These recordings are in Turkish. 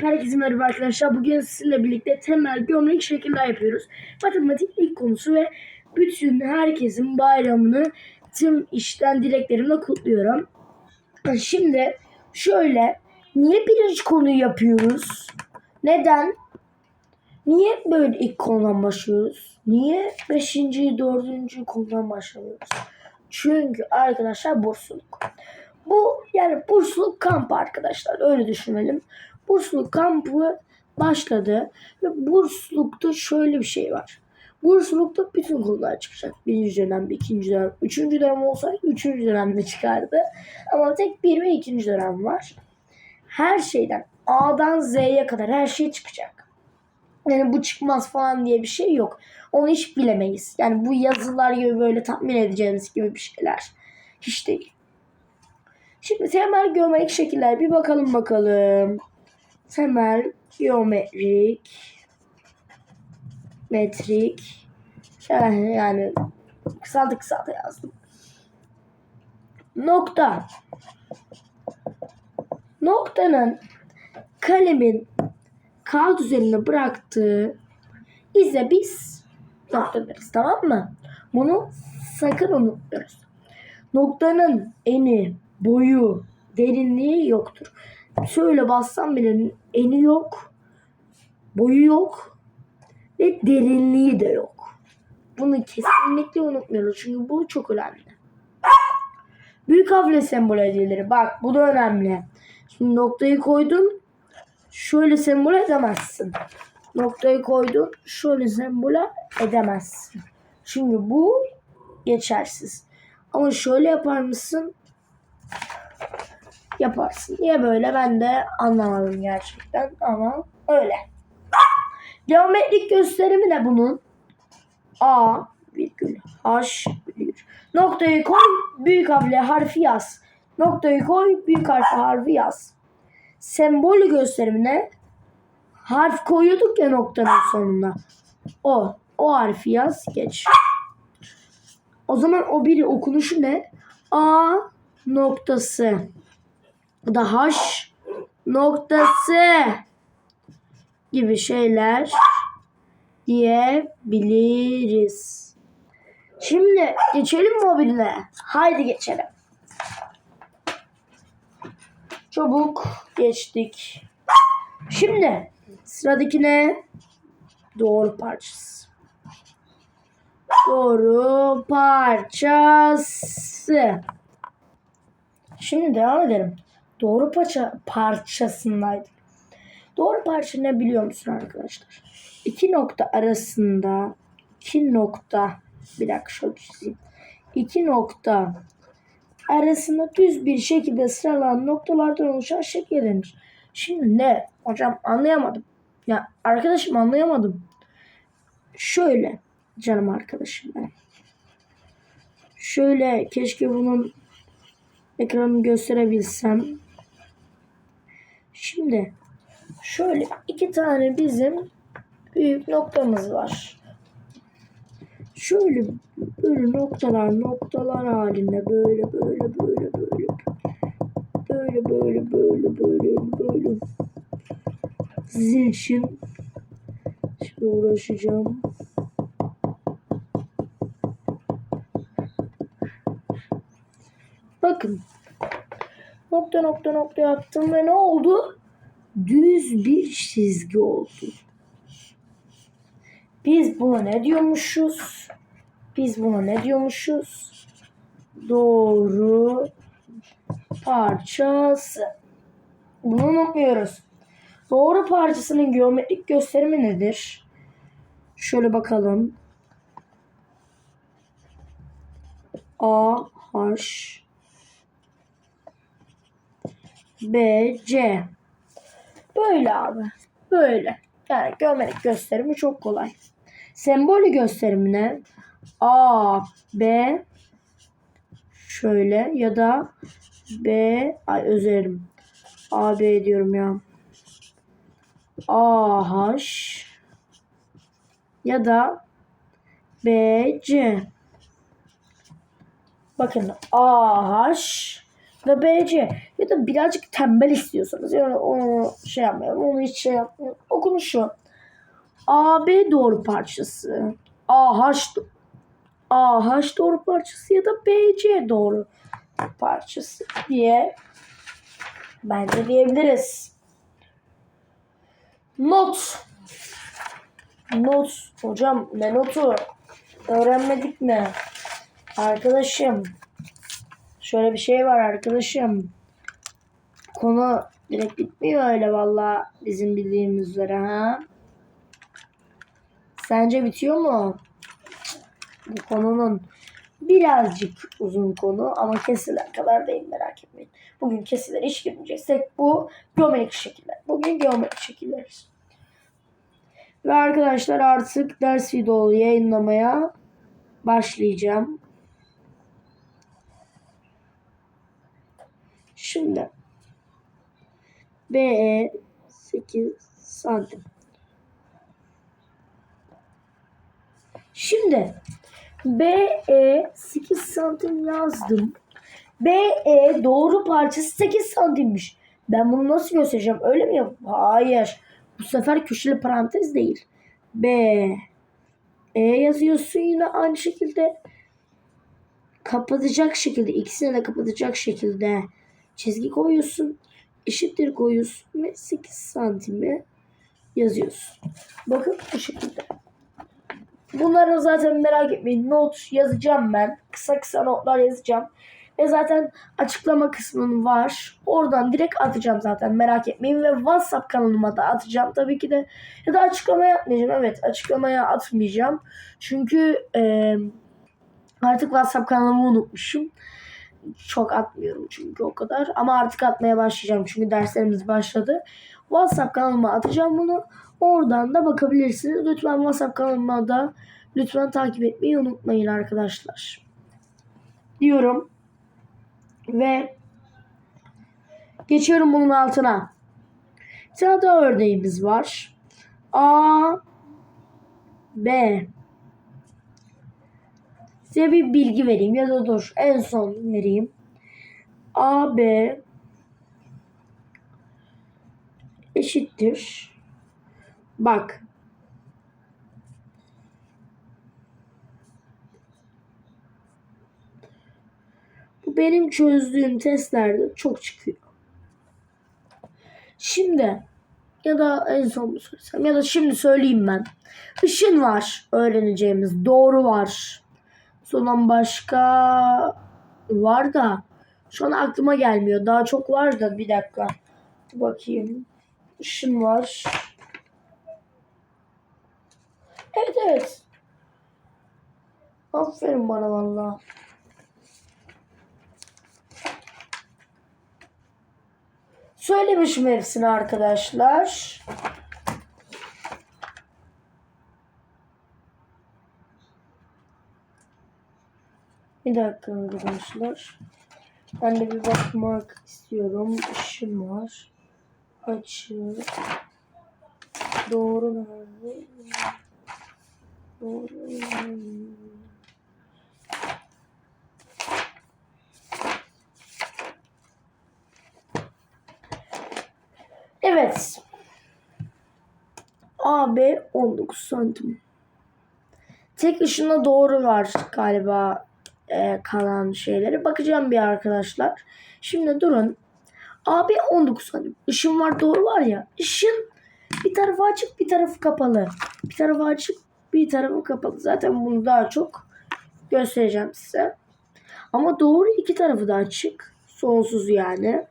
Herkese merhaba arkadaşlar. Bugün sizinle birlikte temel geometrik şekiller yapıyoruz. Matematik ilk konusu ve bütün herkesin bayramını tüm işten dileklerimle kutluyorum. Şimdi şöyle niye birinci konuyu yapıyoruz? Neden? Niye böyle ilk konudan başlıyoruz? Niye beşinci, dördüncü konudan başlamıyoruz? Çünkü arkadaşlar bursluluk. Bu yani bursluluk kampı arkadaşlar öyle düşünelim. Bursluluk kampı başladı ve burslulukta şöyle bir şey var. Burslulukta bütün konular çıkacak. Birinci dönem, ikinci dönem, üçüncü dönem olsaydı üçüncü dönemde çıkardı. Ama tek bir ve ikinci dönem var. Her şeyden A'dan Z'ye kadar her şey çıkacak. Yani bu çıkmaz falan diye bir şey yok. Onu hiç bilemeyiz. Yani bu yazılar gibi böyle tahmin edeceğimiz gibi bir şeyler. Hiç değil. Şimdi temel geometrik şekiller bir bakalım bakalım. Temel geometrik metrik yani, yani kısaltı kısaltı yazdım. Nokta. Noktanın kalemin kağıt üzerine bıraktığı ize biz nokta deriz tamam mı? Bunu sakın unutmuyoruz. Noktanın eni, boyu, derinliği yoktur. Şöyle bassam bile eni yok, boyu yok ve derinliği de yok. Bunu kesinlikle unutmuyoruz çünkü bu çok önemli. Büyük harfle sembol edilir. Bak bu da önemli. Şimdi noktayı koydun. Şöyle sembol edemezsin. Noktayı koydun. Şöyle sembol edemezsin. Çünkü bu geçersiz. Ama şöyle yapar mısın? Yaparsın. Niye böyle ben de anlamadım gerçekten ama öyle. Geometrik gösterimi ne bunun? A virgül H virgül. Noktayı koy büyük harfle harfi yaz. Noktayı koy büyük harfle harfi yaz. Sembolü gösterimine harf koyuyorduk ya noktanın sonuna. O. O harfi yaz geç. O zaman o biri okunuşu ne? A noktası. Da H noktası gibi şeyler diyebiliriz. Şimdi geçelim birine? Haydi geçelim. Çabuk geçtik. Şimdi sıradaki ne? Doğru parçası. Doğru parçası. Şimdi devam edelim. Doğru parça parçasındaydık. Doğru parça ne biliyor musun arkadaşlar? İki nokta arasında iki nokta bir dakika şöyle çizeyim. İki nokta arasında düz bir şekilde sıralanan noktalardan oluşan şekil denir. Şimdi ne? Hocam anlayamadım. Ya arkadaşım anlayamadım. Şöyle canım arkadaşım ben. Şöyle keşke bunun ekranını gösterebilsem. Şimdi şöyle iki tane bizim büyük noktamız var. Şöyle böyle noktalar noktalar halinde böyle böyle böyle böyle böyle böyle böyle böyle böyle sizin için şimdi uğraşacağım. Bakın nokta nokta nokta yaptım ve ne oldu? Düz bir çizgi oldu. Biz buna ne diyormuşuz? Biz buna ne diyormuşuz? Doğru parçası. Bunu unutmuyoruz. Doğru parçasının geometrik gösterimi nedir? Şöyle bakalım. A, H, B, C. Böyle abi. Böyle. Yani geometrik gösterimi çok kolay. Sembolü gösterimine A, B şöyle ya da B ay özerim. A, B diyorum ya. A, H ya da B, C. Bakın A, H ve BC ya da birazcık tembel istiyorsanız yani onu şey yapmayalım onu hiç şey yapmayalım. Okunu şu. AB doğru parçası. AH AH doğru parçası ya da BC doğru parçası diye bence diyebiliriz. Not. Not. Hocam ne notu? Öğrenmedik mi? Arkadaşım. Şöyle bir şey var arkadaşım. Konu direkt bitmiyor öyle valla bizim bildiğimiz üzere ha. Sence bitiyor mu? Bu konunun birazcık uzun konu ama kesilen kadar değil merak etmeyin. Bugün kesilen iş girmeyeceksek bu geometrik şekiller. Bugün geometrik şekilleriz. Ve arkadaşlar artık ders videolu yayınlamaya başlayacağım. Şimdi BE 8 santim. Şimdi BE 8 santim yazdım. BE doğru parçası 8 santimmiş. Ben bunu nasıl göstereceğim? Öyle mi yap? Hayır. Bu sefer köşeli parantez değil. B E yazıyorsun yine aynı şekilde kapatacak şekilde ikisini de kapatacak şekilde çizgi koyuyorsun. Eşittir koyuyorsun ve 8 santimi yazıyorsun. Bakın bu şekilde. Bunları zaten merak etmeyin. Not yazacağım ben. Kısa kısa notlar yazacağım. Ve zaten açıklama kısmının var. Oradan direkt atacağım zaten merak etmeyin. Ve WhatsApp kanalıma da atacağım tabii ki de. Ya da açıklamaya atmayacağım. Evet açıklamaya atmayacağım. Çünkü e, artık WhatsApp kanalımı unutmuşum. Çok atmıyorum çünkü o kadar. Ama artık atmaya başlayacağım. Çünkü derslerimiz başladı. WhatsApp kanalıma atacağım bunu. Oradan da bakabilirsiniz. Lütfen WhatsApp kanalıma da lütfen takip etmeyi unutmayın arkadaşlar. Diyorum. Ve geçiyorum bunun altına. Bir tane daha örneğimiz var. A B Size bir bilgi vereyim ya da dur en son vereyim. A B eşittir. Bak. Bu benim çözdüğüm testlerde çok çıkıyor. Şimdi ya da en son mu söylesem ya da şimdi söyleyeyim ben. Işın var öğreneceğimiz. Doğru var. Sonra başka var da şu an aklıma gelmiyor. Daha çok var da bir dakika. Bakayım. Işın var. Evet evet. Aferin bana valla. Söylemişim hepsini arkadaşlar. Bir dakika arkadaşlar. Ben de bir bakmak istiyorum. Işın var. Açı. Doğru nerede? Doğru. Evet. AB 19 santim. Tek ışına doğru var galiba e, kalan şeyleri. Bakacağım bir arkadaşlar. Şimdi durun. AB 19 santim. Işın var doğru var ya. Işın bir tarafı açık bir tarafı kapalı. Bir tarafı açık bir tarafı kapalı. Zaten bunu daha çok göstereceğim size. Ama doğru iki tarafı da açık. Sonsuz yani.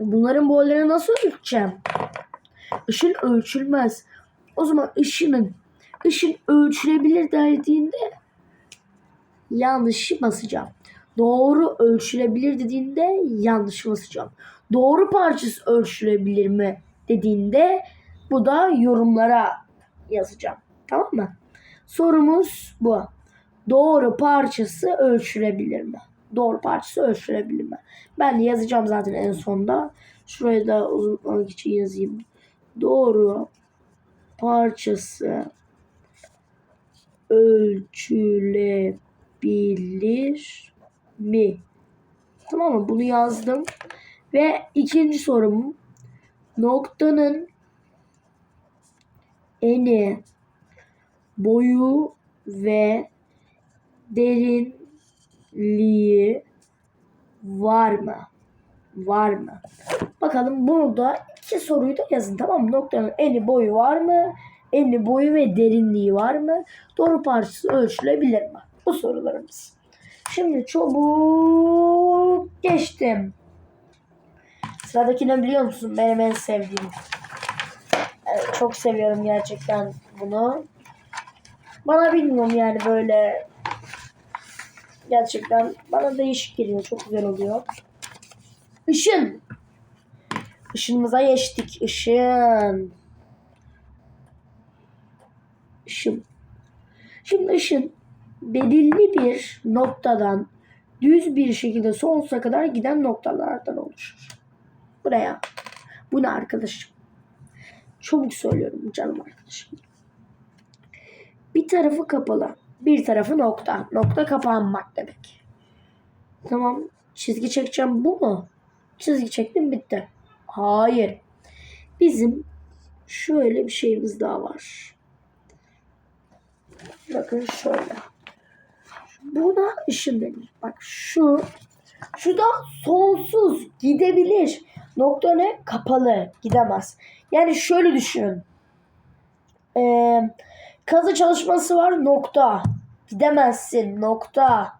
Bunların boylarını nasıl ölçeceğim? Işın ölçülmez. O zaman ışının ışın ölçülebilir dediğinde yanlışı basacağım. Doğru ölçülebilir dediğinde yanlış basacağım. Doğru parçası ölçülebilir mi dediğinde bu da yorumlara yazacağım. Tamam mı? Sorumuz bu. Doğru parçası ölçülebilir mi? Doğru parçası ölçülebilir mi? Ben yazacağım zaten en sonda. Şuraya da uzatmak için yazayım. Doğru parçası ölçülebilir mi Tamam mı? Bunu yazdım. Ve ikinci sorum noktanın eni, boyu ve derinliği var mı? Var mı? Bakalım bunu da iki soruyu da yazın tamam mı? Noktanın eni boyu var mı? Eni boyu ve derinliği var mı? Doğru parçası ölçülebilir mi? Bu sorularımız. Şimdi çabuk geçtim. Sıradaki ne biliyor musun? Benim en sevdiğim. Çok seviyorum gerçekten bunu. Bana bilmiyorum yani böyle gerçekten bana değişik geliyor. Çok güzel oluyor. Işın. Işınımıza geçtik. Işın. Işın. Şimdi ışın belirli bir noktadan düz bir şekilde sonsuza kadar giden noktalardan oluşur. Buraya. Bu ne arkadaşım? Çabuk söylüyorum canım arkadaşım. Bir tarafı kapalı. Bir tarafı nokta. Nokta kapanmak demek. Tamam. Çizgi çekeceğim bu mu? Çizgi çektim bitti. Hayır. Bizim şöyle bir şeyimiz daha var. Bakın şöyle. Buna ışın denir. Bak şu şu da sonsuz gidebilir. Nokta ne? Kapalı. Gidemez. Yani şöyle düşünün. Ee, kazı çalışması var nokta. Gidemezsin nokta.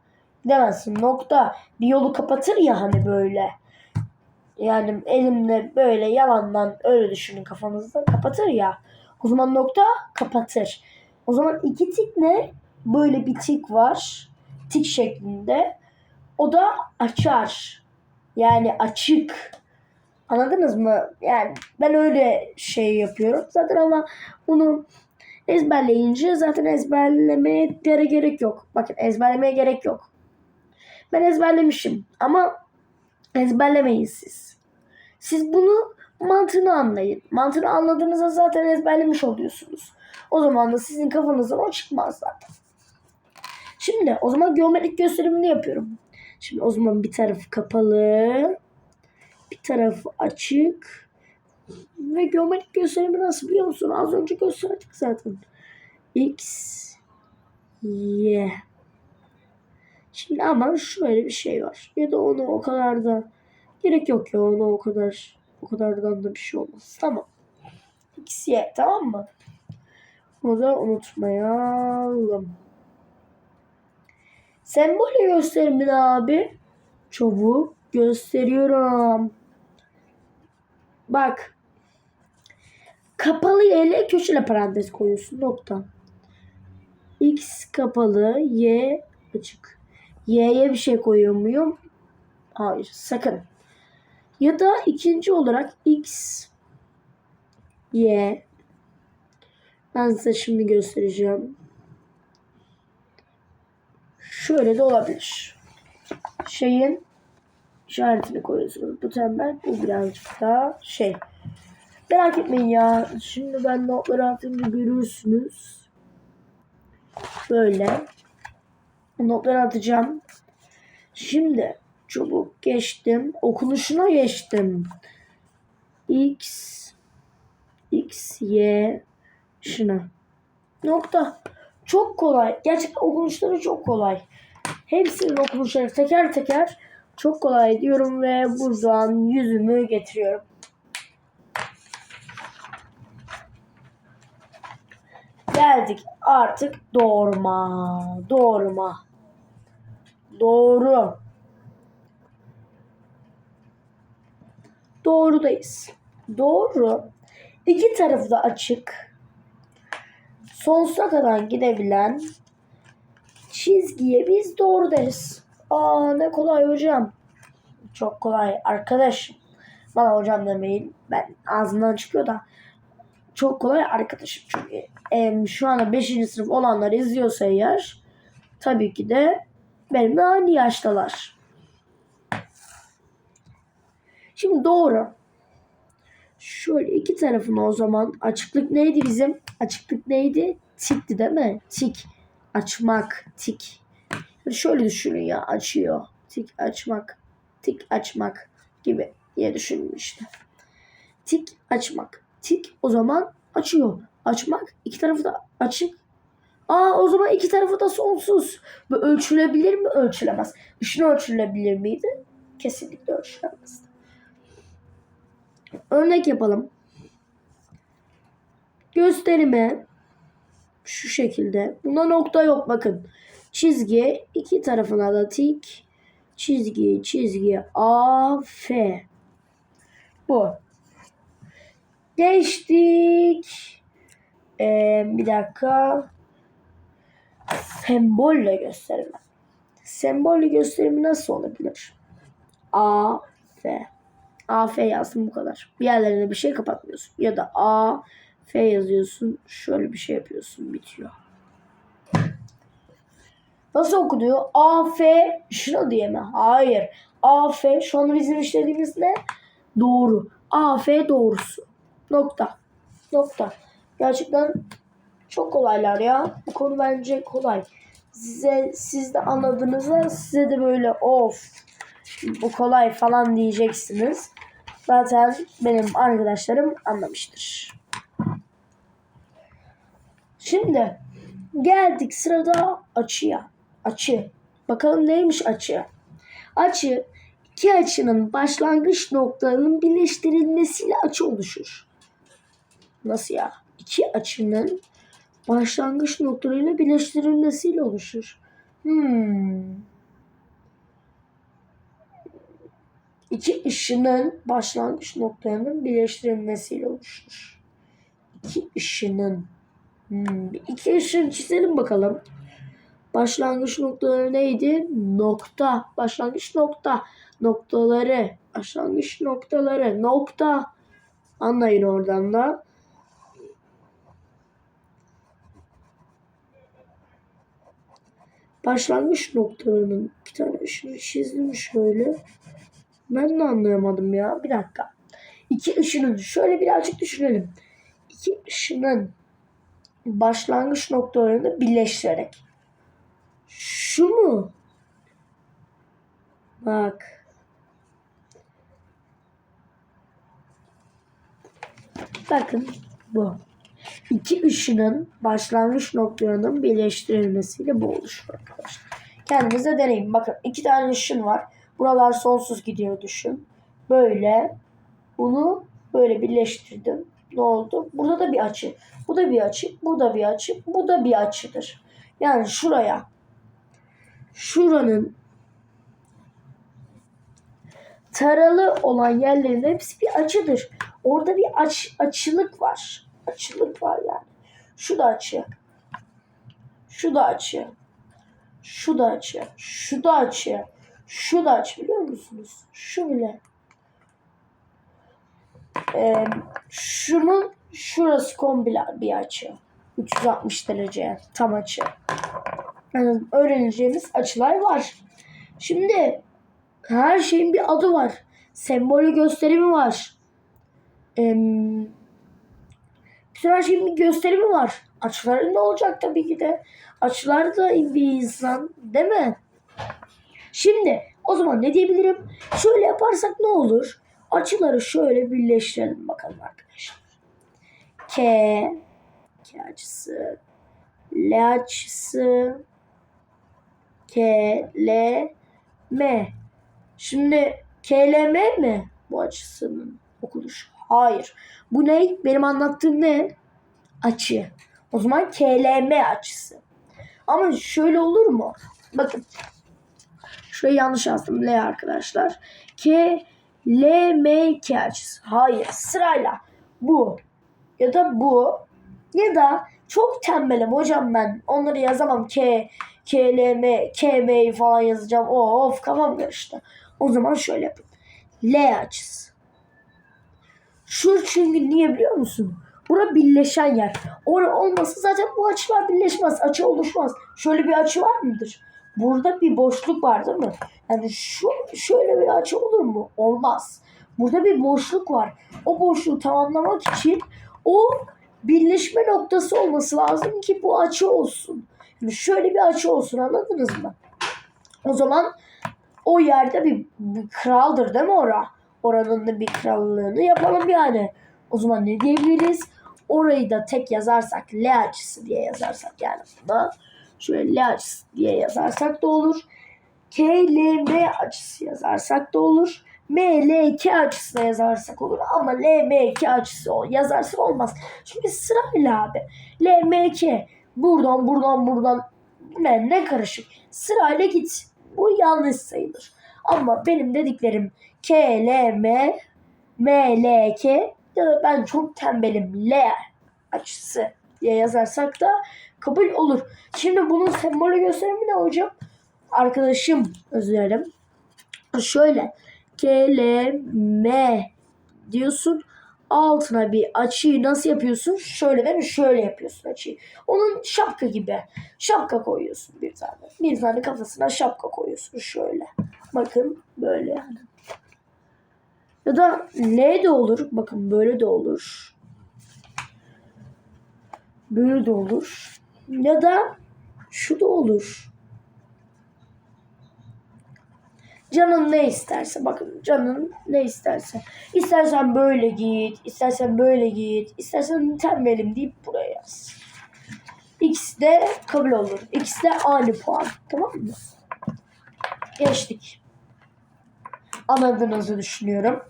Gidemezsin nokta. Bir yolu kapatır ya hani böyle. Yani elimle böyle yalandan öyle düşünün kafanızda kapatır ya. O zaman nokta kapatır. O zaman iki tik ne? Böyle bir tik var. Tik şeklinde. O da açar. Yani açık. Anladınız mı? Yani ben öyle şey yapıyorum. Zaten ama bunu ezberleyince zaten ezberlemeye gere- gerek yok. Bakın ezberlemeye gerek yok. Ben ezberlemişim ama ezberlemeyin siz. Siz bunu mantığını anlayın. Mantığını anladığınızda zaten ezberlemiş oluyorsunuz. O zaman da sizin kafanızdan o çıkmaz zaten. Şimdi o zaman geometrik gösterimini yapıyorum. Şimdi o zaman bir tarafı kapalı. Bir tarafı açık. Ve geometrik gösterimi nasıl biliyor musun? Az önce gösterdik zaten. X, Y. Şimdi ama şöyle bir şey var. Ya da onu o kadar da gerek yok ya ona o kadar o kadardan da bir şey olmaz. Tamam. X, Y tamam mı? Bunu da unutmayalım. Sembol gösterimini abi. Çabuk gösteriyorum. Bak. Kapalı Y ile köşeli parantez koyuyorsun. Nokta. X kapalı, Y açık. Y'ye bir şey koyuyor muyum? Hayır. Sakın. Ya da ikinci olarak X, Y. Ben size şimdi göstereceğim. Şöyle de olabilir. Şeyin işaretini koyuyorsunuz. Bu tembel, bu birazcık daha şey. Merak etmeyin ya. Şimdi ben notları atınca görürsünüz. Böyle. Notları atacağım. Şimdi çabuk geçtim. Okunuşuna geçtim. X X Y şuna. Nokta. Çok kolay. Gerçekten okunuşları çok kolay. Hepsinin okunuşları teker teker çok kolay diyorum ve buradan yüzümü getiriyorum. Geldik artık doğurma. Doğurma. Doğru. Doğrudayız. Doğru. İki tarafı da açık. Sonsuza kadar gidebilen çizgiye biz doğru deriz. Aa ne kolay hocam. Çok kolay arkadaş. Bana hocam demeyin. Ben ağzımdan çıkıyor da çok kolay arkadaşım çünkü. Em, şu anda 5. sınıf olanlar izliyorsa eğer tabii ki de benimle aynı yaştalar. Şimdi doğru. Şöyle iki tarafını o zaman açıklık neydi bizim? Açıklık neydi? Tikti değil mi? Tik. Açmak. Tik. Şöyle düşünün ya açıyor. Tik açmak. Tik açmak gibi diye düşünmüştüm. Tik açmak. Tik o zaman açıyor. Açmak iki tarafı da açık. Aa o zaman iki tarafı da sonsuz. Bu ölçülebilir mi? Ölçülemez. Işın ölçülebilir miydi? Kesinlikle ölçülemez. Örnek yapalım. Gösterime şu şekilde. Bunda nokta yok bakın. Çizgi iki tarafına da tik. Çizgi çizgi A F. Bu. Geçtik. Ee, bir dakika. Sembolle gösterimi. Sembolle gösterimi nasıl olabilir? A F. A F yazdım bu kadar. Bir yerlerine bir şey kapatmıyorsun. Ya da A F yazıyorsun. Şöyle bir şey yapıyorsun. Bitiyor. Nasıl okunuyor? A F şunu diye mi? Hayır. A F şu an bizim işlediğimiz ne? Doğru. A F doğrusu. Nokta. Nokta. Gerçekten çok kolaylar ya. Bu konu bence kolay. Size siz de anladığınızda size de böyle of bu kolay falan diyeceksiniz. Zaten benim arkadaşlarım anlamıştır. Şimdi geldik sırada açıya. Açı. Bakalım neymiş açı? Açı iki açının başlangıç noktalarının birleştirilmesiyle açı oluşur. Nasıl ya? İki açının başlangıç noktalarıyla birleştirilmesiyle oluşur. Hmm. İki ışının başlangıç noktalarının birleştirilmesiyle oluşur. İki ışının. Hmm. İki çizelim bakalım. Başlangıç noktaları neydi? Nokta. Başlangıç nokta. Noktaları. Başlangıç noktaları. Nokta. Anlayın oradan da. Başlangıç noktalarının bir tane ışını çizdim şöyle. Ben de anlayamadım ya. Bir dakika. İki ışının şöyle birazcık düşünelim. İki ışının başlangıç noktalarını birleştirerek. Şu mu? Bak. Bakın bu. İki ışının başlangıç noktalarının birleştirilmesiyle bu oluşur arkadaşlar. Kendinize deneyin. Bakın iki tane ışın var. Buralar sonsuz gidiyor düşün. Böyle. Bunu böyle birleştirdim. Ne oldu? Burada da bir açı. Bu da bir açı. Bu da bir açı. Bu da bir açıdır. Yani şuraya. Şuranın taralı olan yerlerin hepsi bir açıdır. Orada bir aç, açılık var. Açılık var yani. Şu da açı. Şu da açı. Şu da açı. Şu da açı. Şu da açı biliyor musunuz? Şu bile. Ee, şunun şurası komple bir açı. 360 derece tam açı. Yani öğreneceğimiz açılar var. Şimdi her şeyin bir adı var. Sembolü gösterimi var. Ee, bütün her şeyin bir gösterimi var. Açıların da olacak tabii ki de. Açılar da bir insan değil mi? Şimdi o zaman ne diyebilirim? Şöyle yaparsak ne olur? Açıları şöyle birleştirelim bakalım arkadaşlar. K, K açısı, L açısı, K, L, M. Şimdi K, L, M mi bu açısının okunuşu? Hayır. Bu ne? Benim anlattığım ne? Açı. O zaman KLM açısı. Ama şöyle olur mu? Bakın. Şurayı yanlış yazdım. L arkadaşlar. K L M K açısı. Hayır. Sırayla. Bu. Ya da bu. Ya da çok tembelim hocam ben. Onları yazamam. K K L M K M'yi falan yazacağım. Of kafam karıştı. O zaman şöyle yapın. L açısı. Şu çünkü niye biliyor musun? Bura birleşen yer. Orada olmasa zaten bu açılar birleşmez. Açı oluşmaz. Şöyle bir açı var mıdır? Burada bir boşluk var değil mi? Yani şu şöyle bir açı olur mu? Olmaz. Burada bir boşluk var. O boşluğu tamamlamak için o birleşme noktası olması lazım ki bu açı olsun. Yani şöyle bir açı olsun anladınız mı? O zaman o yerde bir, bir kraldır değil mi ora? Oranın da bir krallığını yapalım yani. O zaman ne diyebiliriz? Orayı da tek yazarsak L açısı diye yazarsak yani buna şöyle L açısı diye yazarsak da olur. K, L, M açısı yazarsak da olur. M, L, K açısı da yazarsak olur. Ama L, M, K açısı yazarsak olmaz. Çünkü sırayla abi. L, M, K. Buradan, buradan, buradan. Ne, ne karışık. Sırayla git. Bu yanlış sayılır. Ama benim dediklerim K, L, M, M, ben çok tembelim L açısı diye yazarsak da kabul olur. Şimdi bunun sembolü gösterimi ne hocam? Arkadaşım özür. Şöyle K, L, M diyorsun. Altına bir açıyı nasıl yapıyorsun? Şöyle değil mi? Şöyle yapıyorsun açıyı. Onun şapka gibi. Şapka koyuyorsun bir tane. Bir tane kafasına şapka koyuyorsun şöyle. Bakın böyle. Ya da L de olur. Bakın böyle de olur. Böyle de olur. Ya da şu da olur. Canın ne isterse bakın canın ne isterse. İstersen böyle git, istersen böyle git, istersen tembelim deyip buraya yaz. İkisi de kabul olur. İkisi de aynı puan. Tamam mı? Geçtik. Anladığınızı düşünüyorum.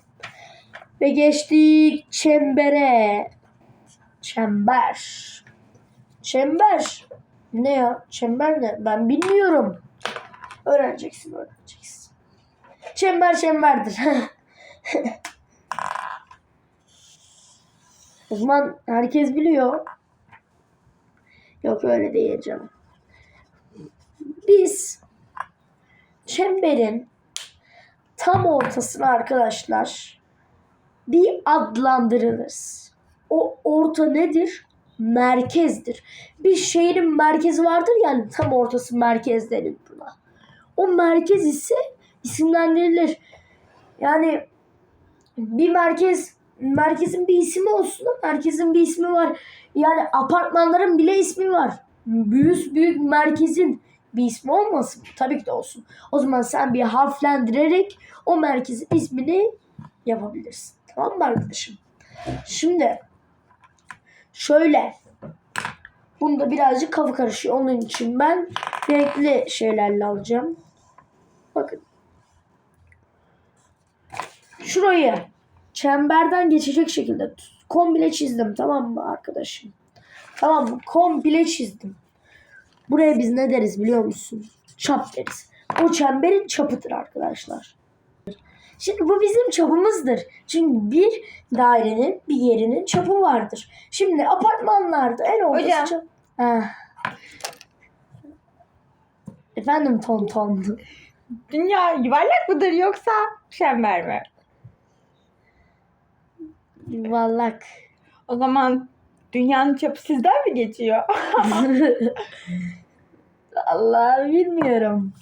Ve geçtik çembere. Çember. Çember. Ne ya? Çember ne? Ben bilmiyorum. Öğreneceksin, öğreneceksin. Çember çemberdir. o zaman herkes biliyor. Yok öyle değil canım. Biz çemberin tam ortasına arkadaşlar bir adlandırırız. O orta nedir? Merkezdir. Bir şehrin merkezi vardır yani tam ortası merkez denir buna. O merkez ise isimlendirilir. Yani bir merkez merkezin bir ismi olsun. Merkezin bir ismi var. Yani apartmanların bile ismi var. Büyük büyük merkezin bir ismi olmasın? Tabii ki de olsun. O zaman sen bir harflendirerek o merkezin ismini yapabilirsin. Tamam mı arkadaşım? Şimdi şöyle bunda birazcık kafa karışıyor. Onun için ben renkli şeylerle alacağım. Bakın. Şurayı çemberden geçecek şekilde komple çizdim tamam mı arkadaşım? Tamam mı? Komple çizdim. Buraya biz ne deriz biliyor musun? Çap deriz. O çemberin çapıdır arkadaşlar. Şimdi bu bizim çapımızdır. Çünkü bir dairenin bir yerinin çapı vardır. Şimdi apartmanlarda en ortası Hocam. çap- Heh. Efendim ton ton. Dünya yuvarlak mıdır yoksa çember mi? Yuvarlak. O zaman dünyanın çapı sizden mi geçiyor? Allah bilmiyorum.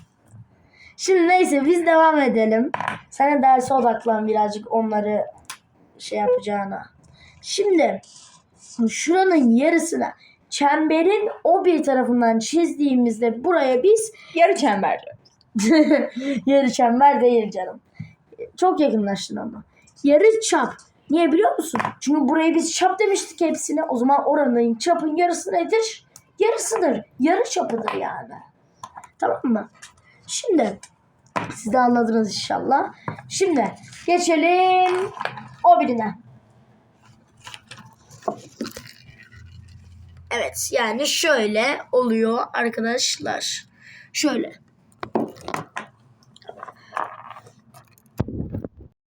Şimdi neyse biz devam edelim. De derse odaklan birazcık onları şey yapacağına. Şimdi şuranın yarısına çemberin o bir tarafından çizdiğimizde buraya biz Yarı çember. yarı çember değil canım. Çok yakınlaştın ama. Yarı çap. Niye biliyor musun? Çünkü buraya biz çap demiştik hepsine. O zaman oranın çapın yarısı nedir? Yarısıdır. Yarı çapıdır yani. Tamam mı? Şimdi siz de anladınız inşallah. Şimdi geçelim o birine. Evet yani şöyle oluyor arkadaşlar. Şöyle.